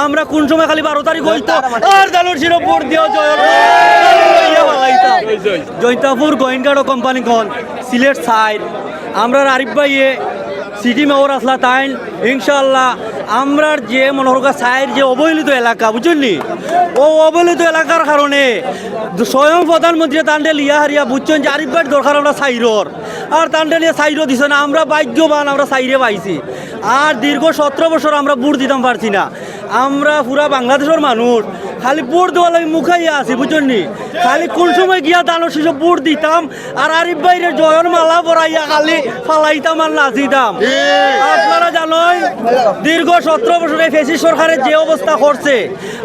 আমরা কোন সময় খালি বারো তারিখ হইতো? আর দালুর শিরো ভোট দিও জয় জৈন্তাপুর গোয়েন্দার কোম্পানি কন সিলেট সাইড আমরা আরিফ ভাইয়ে সিটি মেয়র আসলা তাইন। ইনশাল্লাহ আমরার যে মনোহরকা সাইড যে অবহেলিত এলাকা বুঝলি ও অবহেলিত এলাকার কারণে স্বয়ং প্রধানমন্ত্রী তান্ডে লিয়া হারিয়া বুঝছেন যে আরিফ ভাইয়ের দরকার আমরা সাইরর। আর তান্ডে লিয়া সাইরও দিছে না আমরা ভাগ্যবান আমরা সাইরে পাইছি। আর দীর্ঘ সতেরো বছর আমরা বুট দিতাম পারছি না। আমরা পুরা বাংলাদেশের মানুষ। খালি বুট দেওয়ার লাগে মুখাইয়া আছি বুঝলি খালি কোন সময় গিয়া দানো সেসব বুট দিতাম আর আরিফ বাইরে জয়ন মালা পরাইয়া খালি ফালাইতাম আর নাচিতাম। আপনারা জানোই দীর্ঘ সতেরো বছরে ফেসি সরকারের যে অবস্থা করছে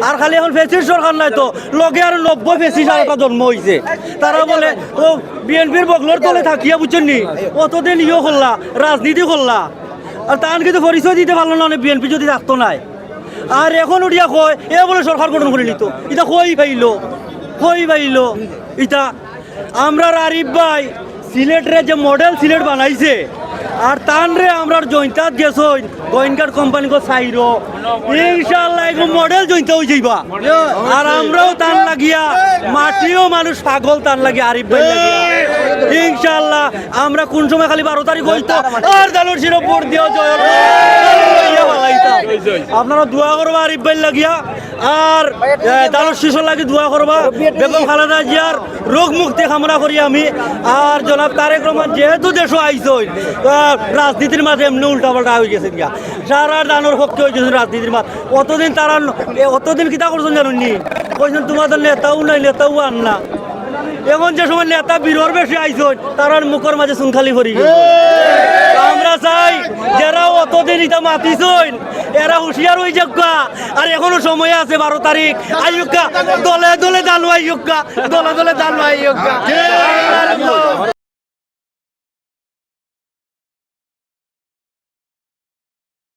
আর খালি এখন ফেসির সরকার নাই তো লগে আর নব্বই ফেসি সরকার জন্ম হয়েছে তারা বলে ও বিএনপির বগলোর তলে থাকিয়া বুঝছেন? অতদিন ইয়ে করলা রাজনীতি করলা। আর তার কিন্তু পরিচয় দিতে পারল না বিএনপি যদি থাকতো নাই। আর এখন উঠিয়া কয়, এ বলে সরকার গঠন করে নিত। এটা কই পাইল? কই পাইল? ইটা আমরা আরিফ ভাই সিলেটের যে মডেল সিলেট বানাইছে, আর তান রে আমরা জয়ন্তাত গেছই গোয়েন্দার কোম্পানি কো সাইরো। ইনশাআল্লাহ এগো মডেল জয়ন্তা হই যাইবা। আর আমরাও তান লাগিয়া, মাটিও মানুষ পাগল তান লাগিয়া, আরিফ ভাই লাগিয়া। ইনশাআল্লাহ আমরা কোন সময় খালি বারো তারিখ হইতো, আর দালুর শিরো ভোট দিও জয়। আপনারা দোয়া করবা, আরিফ ভাই লাগিয়া। আর লাগি দোয়া করবা। বেগম খালেদা জিয়ার রোগ মুক্তি কামনা করি আমি। আর জনাব তারেক রহমান, যেহেতু দেশ আইসই রাজনীতির মাঝে এমনি উল্টা পাল্টা হয়ে গেছে গিয়া। সারা দানোর শক্তি হয়ে গেছে রাজনীতির মাঝ, অতদিন তারা অতদিন কিতা করছেন জানুনি কইছেন, তোমাদের নেতাও নাই, নেতাও আন না। এখন যে সময় নেতা বিরোর বেশি আইসন তারার মুখের মাঝে সুনখালি ভরি গেছে তো আমরা চাই যারা অতদিন ইটা মাতিছইন এরা হুঁশিয়ার হয়ে যাক আর এখনও সময় আছে বারো তারিখ। আয়োগা দলে দলে দালু আয়োগা দলে দলে দালু আইয়ুকা